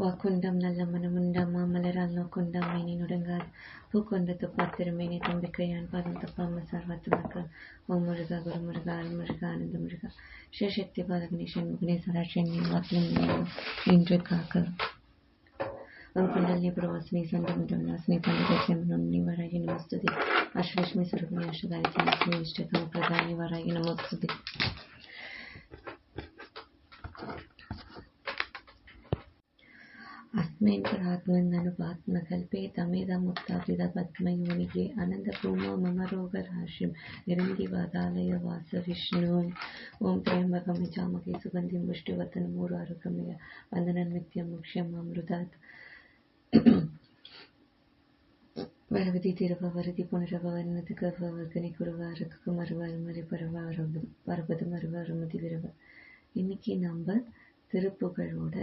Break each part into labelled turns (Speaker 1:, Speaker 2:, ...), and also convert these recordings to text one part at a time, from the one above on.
Speaker 1: வாக்குண்டம் நல்ல மனமுண்டாம் மாமலரால் நோக்குண்டாம் மேனி நுடங்காது பூக்கொண்ட துப்பா திருமேனி தும்பிக்கையான் பாதம் தப்பாம சர்வத்து மக்கள் ஓம் முருகா குரு முருகா அருள் முருகா அனந்த முருகா ஸ்ரீசக்தி பாலகணேசன் முகனேஸ்வரா சென்னை வாக்கிலும் இன்று காக்க ஓம் குண்டலினி புரவாசினி சண்டை முதல் வாசினி பண்டிகை செம்மனி வராகி நமஸ்துதி அஷ்லட்சுமி சுரபுணி அஷ்டதாரி சமஸ்மி இஷ்டகம பிரதானி வராகி நமஸ்துதி ನೇತ್ರಾತ್ಮನ್ಯನುಪಾತ್ಮಕಲ್ಪೇತಮೇದಮುಕ್ತಾಭಿಧ ಪದ್ಮಯೋನಿಗೆ ಅನಂತಪೂರ್ಣೋ ಮಮ ರೋಗರಾಶಿಂ ನಿರಂಗಿವಾತಾಲಯ ವಾಸ ವಿಷ್ಣು ಓಂ ತ್ರ್ಯಂಬಕಂ ಯಜಾಮಹೇ ಸುಗಂಧಿಂ ಪುಷ್ಟಿವರ್ಧನ ಮೂರು ಆರೋಗ್ಯಮಯ ವಂದನನ್ವಿತ್ಯ ಮುಕ್ಷ್ಯಂ ಅಮೃತಾತ್ വരവതി തിരവ വരതി പുനരവ വരുന്നത് കവ വർഗനി കുറവ അരക്കു മറുവ അരുമറി പരവ പർവ്വതം അരുവ അറുമതി വിരവ இன்னைக்கு நம்ம திருப்புகழோட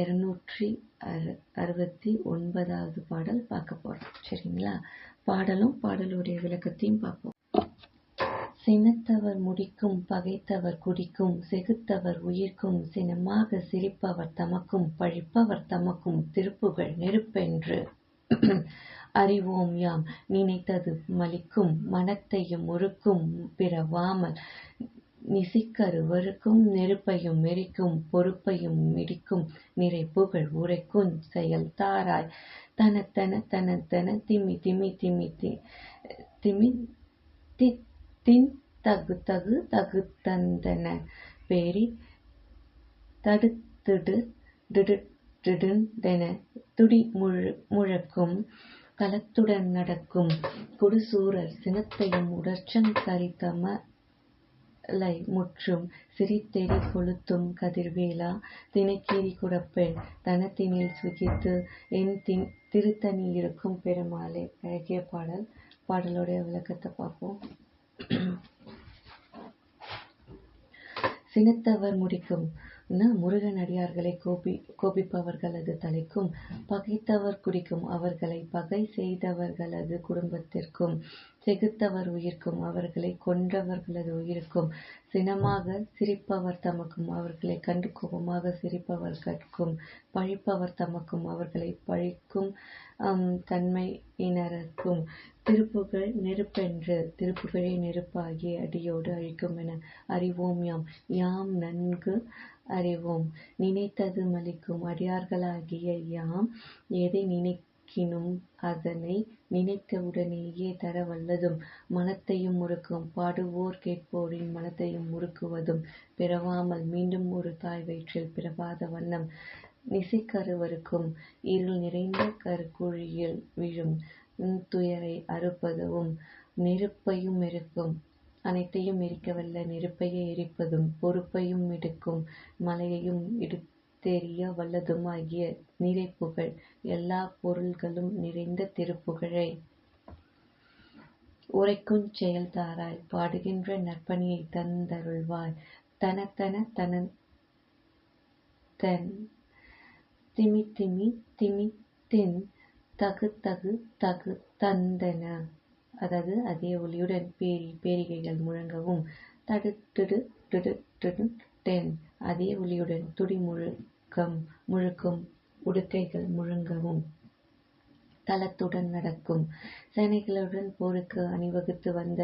Speaker 1: இரநூற்றி அறு அறுபத்தி ஒன்பதாவது பாடல் பார்க்க போறோம் சரிங்களா பாடலும் பாடலுடைய விளக்கத்தையும் பார்ப்போம் சினத்தவர் முடிக்கும் பகைத்தவர் குடிக்கும் செகுத்தவர் உயிர்க்கும் சினமாக சிரிப்பவர் தமக்கும் பழிப்பவர் தமக்கும் திருப்புகள் நெருப்பென்று அறிவோம் யாம் நினைத்தது மலிக்கும் மனத்தையும் முறுக்கும் பிறவாமல் நிசிக்கருவருக்கும் நெருப்பையும் எரிக்கும் பொறுப்பையும் மிடிக்கும் உரைக்கும் செயல் செயல்தாராய் தனத்தன தனத்தன திமி திமி திமி திமி தி தகு தகு தந்தன பேரி தடுத்திடு திடுத்திடுந்தென துடி முழு முழக்கும் கலத்துடன் நடக்கும் கொடுசூரர் சினத்தையும் உடற்சங் லை முற்றும் சிரித்தெறி கொளுத்தும் கதிர்வேலா தினைக்கீரி குடப்பெண் தனத்தினில் சுகித்து என் தின் திருத்தணி இருக்கும் பெருமாளே அழகிய பாடல் பாடலுடைய விளக்கத்தை பார்ப்போம் சினத்தவர் முடிக்கும் முருகன் அடியார்களை கோபி கோபிப்பவர்களது தலைக்கும் பகைத்தவர் குடிக்கும் அவர்களை பகை செய்தவர்களது குடும்பத்திற்கும் செகுத்தவர் உயிர்க்கும் அவர்களை கொன்றவர்களது உயிருக்கும் சினமாக சிரிப்பவர் தமக்கும் அவர்களை கண்டு கோபமாக சிரிப்பவர் கற்கும் பழிப்பவர் தமக்கும் அவர்களை பழிக்கும் தன்மையினருக்கும் திருப்புகழ் நெருப்பென்று திருப்புகழே நெருப்பாகி அடியோடு அழிக்கும் என அறிவோம் யாம் யாம் நன்கு அறிவோம் நினைத்தது மலிக்கும் அடியார்களாகிய யாம் எதை நினை நிற்கினும் அதனை நினைத்தவுடனேயே தர வல்லதும் மனத்தையும் முறுக்கும். பாடுவோர் கேட்போரின் மனத்தையும் முறுக்குவதும் பிறவாமல் மீண்டும் ஒரு தாய் வயிற்றில் பிறவாத வண்ணம் நிசிக்கருவருக்கும் இருள் நிறைந்த கருக்குழியில் விழும் துயரை அறுப்பதும் நெருப்பையும் இருக்கும் அனைத்தையும் எரிக்கவல்ல நெருப்பையே எரிப்பதும் பொறுப்பையும் மிடுக்கும் மலையையும் எடுக்கும் தெரிய வல்லதுமாகிய நிறைபுகழ் எல்லாப் பொருள்களும் நிறைந்த திருப்புகழை செயல் செயல்தாராய் பாடுகின்ற நற்பணியை தந்தருள்வாய் தனத்தன தன் திமி தின் தகு தகு தகு தந்தன அதாவது அதே ஒளியுடன் பேரி பேரிகைகள் முழங்கவும் தடுடிடு டிடுடிடுடென் அதே ஒலியுடன் துடிமுழு முழக்கம் முழுக்கும் உடுக்கைகள் முழுங்கவும் தளத்துடன் நடக்கும் சேனைகளுடன் போருக்கு அணிவகுத்து வந்த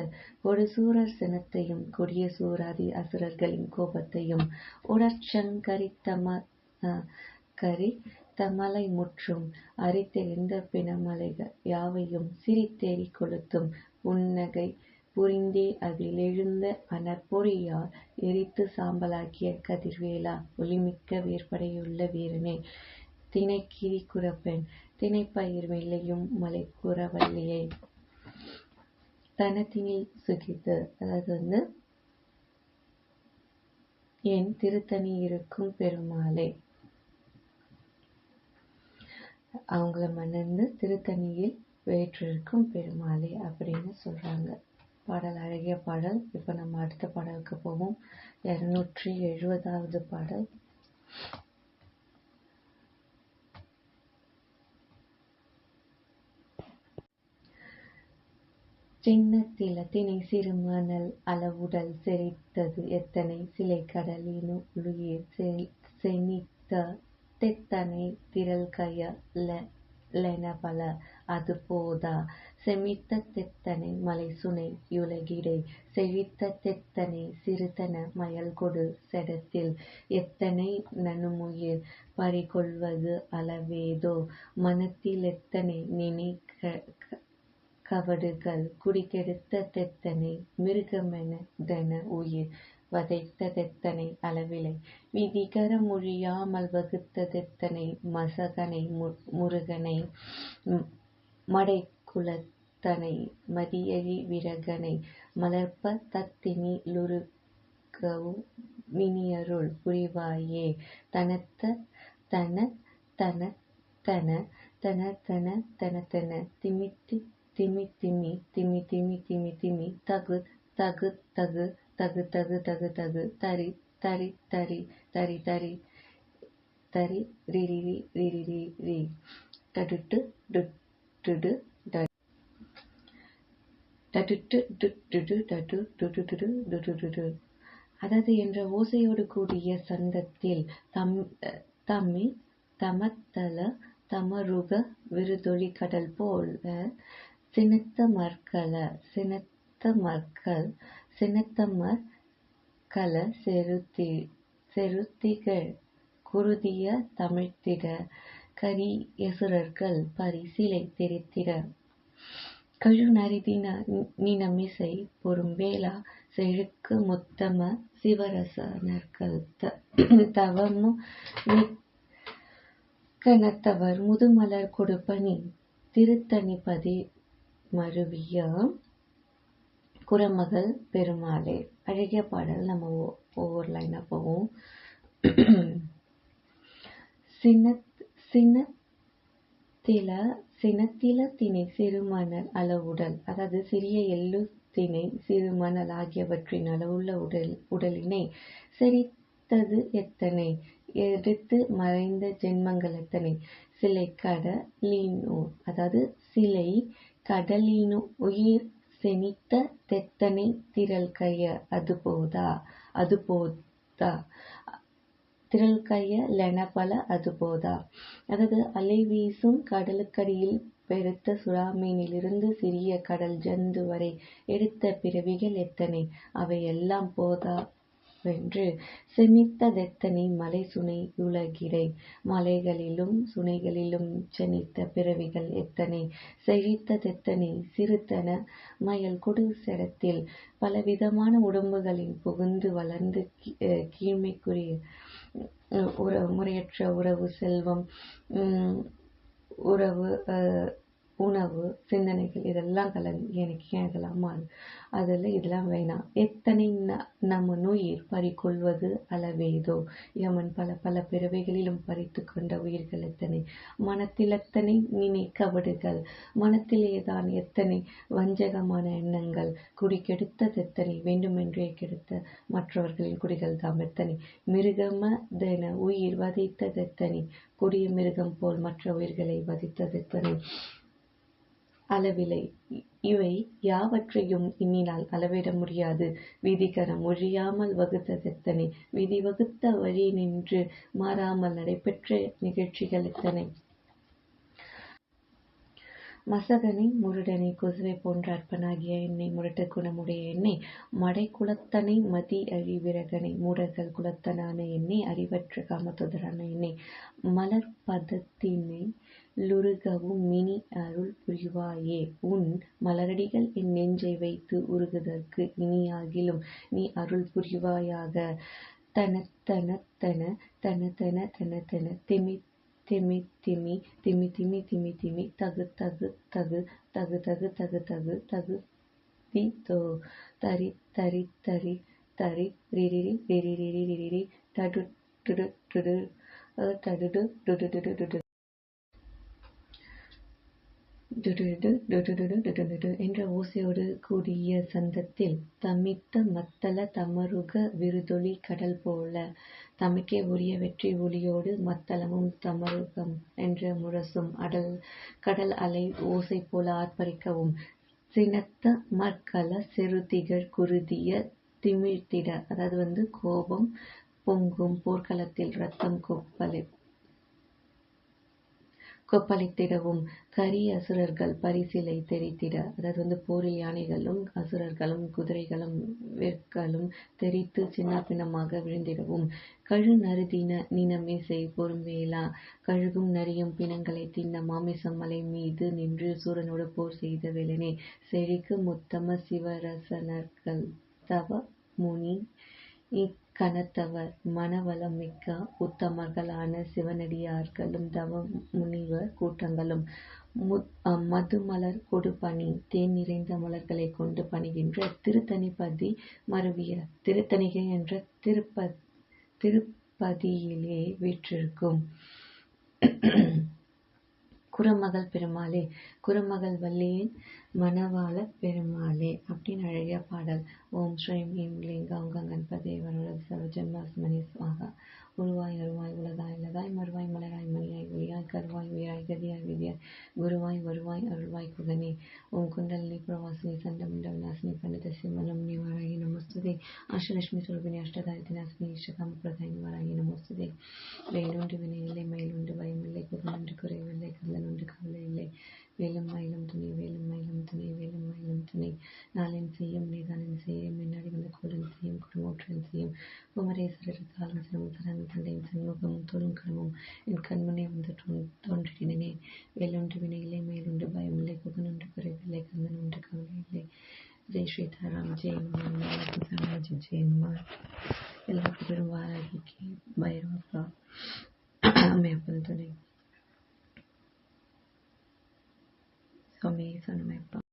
Speaker 1: ஒரு சூரர் சினத்தையும் கொடிய சூராதி அசுரர்களின் கோபத்தையும் உடற்சங்கரி தம கரி தமலை முற்றும் அரித்த எந்த பிணமலைகள் யாவையும் சிரித்தேறி கொளுத்தும் புன்னகை புரிந்தே எழுந்த மணற்பொறியால் எரித்து சாம்பலாக்கிய கதிர்வேலா! ஒளிமிக்க வேற்படையுள்ள வீரனே! திணைக்கிரி கிரிகுறப்பெண். திணைப்பயிர்: வெள்ளையும் மலை குறவல்லியை தனத்தினில் சுகித்து அதாவது வந்து என் திருத்தணி இருக்கும் பெருமாளே! அவங்கள மணந்து திருத்தணியில் வேற்றிருக்கும் பெருமாளே! அப்படின்னு சொல்றாங்க. பாடல் அழகிய பாடல் இப்போ நம்ம அடுத்த பாடலுக்கு போவோம் இரநூற்றி எழுபதாவது பாடல் சின்னத்தில தினை சிறுமணல் அளவுடல் செறித்தது எத்தனை சிலை கடலின் உளுயிர் செனித்த தெத்தனை திரள் கயலென பல அது போதா செமித்த தெத்தனை மலைசுனை யுலகிடை செழித்த தெத்தனை சிறுதன மயல்கொடு செடத்தில் எத்தனை நனுமுயிர் பறிகொள்வது அளவேதோ மனத்தில் எத்தனை நினை கவடுகள் குடிகெடுத்த தெத்தனை மிருகமென தன உயிர் வதைத்த தெத்தனை அளவிலை விதிகர மொழியாமல் வகுத்த தெத்தனை மசகனை முருகனை மடை குலத்தனை மதியழி விரகனை மலர்ப்ப தத்தினி லுருகவு மினியருள் புரிவாயே தனத்த தன தனத்தன தனத்தன தனத்தன திமித்தி திமி திமி திமி தகு தகு தகு தகு தகு தகு தகு தரி தரி தரி தரி தரி தரி ரிரி ரி ரி தடுட்டு டுட்டுடு அதது என்ற ஓசையோடு கூடிய சந்தத்தில் தமி தமத்தல தமருக விருதொலி கடல்போல சினத்தமர் கல சினத்தமர்கள் சினத்தமர் கல செருத்திகள் குருதிய தமிழ்த்திட எசுரர்கள் பரிசிலை தெரித்திட கழுநரிதினினமிசை பொரும்பேலா செழுக்கு முத்தம சிவரசனர்கள் தவமு நிக்கணத்தவர் முதுமலர் கொடுப்பனி பதி மருவிய குரமகள் பெருமாளே அழகிய பாடல் நம்ம ஒவ்வொரு லைனாக போவோம் சின்ன சின்ன சில சினத்தில திணை சிறுமணல் அளவுடல் அதாவது சிறிய எள்ளு திணை சிறுமணல் ஆகியவற்றின் அளவுள்ள உடல் உடலினை செறித்தது எத்தனை எடுத்து மறைந்த ஜென்மங்கள் எத்தனை சிலை கடலீனோ அதாவது சிலை கடலீனோ உயிர் செனித்த தெத்தனை திரள் கைய அது போதா அது போதா திரள்கைய லெனபல அதுபோதா. அலை வீசும் கடலுக்கடியில் பெருத்த சுறாமீனிலிருந்து சிறிய கடல் ஜந்து வரை எடுத்த பிறவிகள் எத்தனை அவை எல்லாம் போதா வென்று செமித்த தெத்தனை சுனை யுலகிடை மலைகளிலும் சுனைகளிலும் செனித்த பிறவிகள் எத்தனை செழித்த தெத்தனை மயல் மயல்கொடு செடத்தில் பலவிதமான உடம்புகளில் புகுந்து வளர்ந்து கீழ்மைக்குரிய உறவு முறையற்ற உறவு செல்வம் உறவு உணவு சிந்தனைகள் இதெல்லாம் கலந்து எனக்கு இதெல்லாம் அதில் இதெல்லாம் வேணாம் எத்தனை ந நம்ம நுயிர் பறிக்கொள்வது அளவேதோ யமன் பல பல பிறவைகளிலும் பறித்து கொண்ட உயிர்கள் எத்தனை மனத்தில் எத்தனை நினைக்கவடுகள் தான் எத்தனை வஞ்சகமான எண்ணங்கள் குடி கெடுத்தது எத்தனை வேண்டுமென்றே கெடுத்த மற்றவர்களின் குடிகள் தாம் எத்தனை மிருகம தென உயிர் வதைத்தது எத்தனை கொடிய மிருகம் போல் மற்ற உயிர்களை வதித்தது எத்தனை அளவிலை இவை யாவற்றையும் இன்னினால் அளவிட முடியாது விதிகரம் ஒழியாமல் வகுத்ததெத்தனை விதி வகுத்த வழியினின்று மாறாமல் நடைபெற்ற நிகழ்ச்சிகள் எத்தனை மசகனை முருடனை கொசுவை போன்ற அற்பனாகிய என்னை முரட்டு குணமுடைய என்னை மடை குலத்தனை மதி அழி விரகனை மூடர்கள் குலத்தனான என்னை அறிவற்ற காமத்துதரான என்னை மலர்பதத்தினை லுருகவும் மினி அருள் புரிவாயே உன் மலரடிகள் என் நெஞ்சை வைத்து உருகுதற்கு இனியாகிலும் நீ அருள் புரிவாயாக தனத்தன தன தன தன தன தன திமி திமி திமி திமி திமி திமி திமி தகு தகு தகு தகு தகு தகு தகு தகு தி தோ தரி தரி தரி தரி ரிரிரி ரிரிரி ரிரிரி தடு டுடு டுடு தடுடு டுடு டுடு டுடு என்ற ஓசையோடு கூடிய சந்தத்தில் தமித்த மத்தள தமருக விருதொளி கடல் போல தமக்கே உரிய வெற்றி ஒளியோடு மத்தளமும் தமருகம் என்ற முரசும் அடல் கடல் அலை ஓசை போல ஆர்ப்பரிக்கவும் சினத்த மற்கல செருதிகள் குருதிய திமிழ்த்திட அதாவது வந்து கோபம் பொங்கும் போர்க்களத்தில் ரத்தம் கொப்பளை கொப்பளித்திடவும் கரி அசுரர்கள் பரிசிலை தெரித்திட அதாவது வந்து போரில் யானைகளும் அசுரர்களும் குதிரைகளும் வெற்களும் தெரித்து சின்ன பின்னமாக விழுந்திடவும் கழு நறுதின செய் பொறுமையிலா கழுகும் நரியும் பிணங்களை தின்ன மாமிசம் மலை மீது நின்று சூரனோடு போர் செய்த வேலனே செழிக்கு முத்தம சிவரசனர்கள் தவ முனி கனத்தவர் மனவளம் மிக்க உத்தமர்களான சிவனடியார்களும் தவ முனிவர் கூட்டங்களும் மதுமலர் கொடுபணி தேன் நிறைந்த மலர்களை கொண்டு பணிகின்ற திருத்தணிபதி மருவியர் திருத்தணிகை என்ற திருப்ப திருப்பதியிலே வீற்றிருக்கும் குறுமகள் பெருமாளே குறுமகள் வள்ளியின் மனவாள பெருமாளே அப்படின்னு அழகிய பாடல் ஓம் ஸ்ரீம் ஹீம் லீங் கங்கன் பதே வருட சர்வஜன்மாஸ்மனி சுவாகா உருவாய் வருவாய் உலதாய் லதாய் மறுவாய் மலராய் மலையாய் ஒளியாய் கருவாய் உயராய் கதியாய் விதியாய் குருவாய் வருவாய் அருள்வாய் குகனே ஓம் குண்டலினி பிரவாசினி சண்டமுண்ட விலாசினி பண்டிதசி மனம்னி வாராகி நமஸ்துதே அஷ்டலட்சுமி சுரபினி அஷ்டதாயத்தி நாசினி இஷ்டகாம பிரதாயினி வாராகி நமஸ்துதே வெயிலுண்டு வினை இல்லை மயிலுண்டு பயமில்லை ஒன்று குறைவில்லை ஒன்று கவலை இல்லை வேலும் மயிலும் துணை வேலும் மயிலும் துணை வேலும் மயிலும் துணை நாளின் செய்யும் நீதானின் செய்யும் மின்னாடி வந்த கூடன் செய்யும் குடும்போற்றன் செய்யும் குமரேஸ்வரர் தாளசனமும் சரணம் தண்டையும் சண்முகமும் தோளும் களமும் என் கண்முனே வந்து தோன்றினேனே வேலுண்டு வினை இல்லை மயிலுண்டு பயம் இல்லை குகன் உண்டு குறைவில்லை கந்தன் உண்டு கவலை இல்லை ஜெய் ஸ்ரீ தாராம் ஜெயம்மா எல்லா புகழும் வாராகிக்கு பைரவா அம்மையப்பன் துணை for me, son of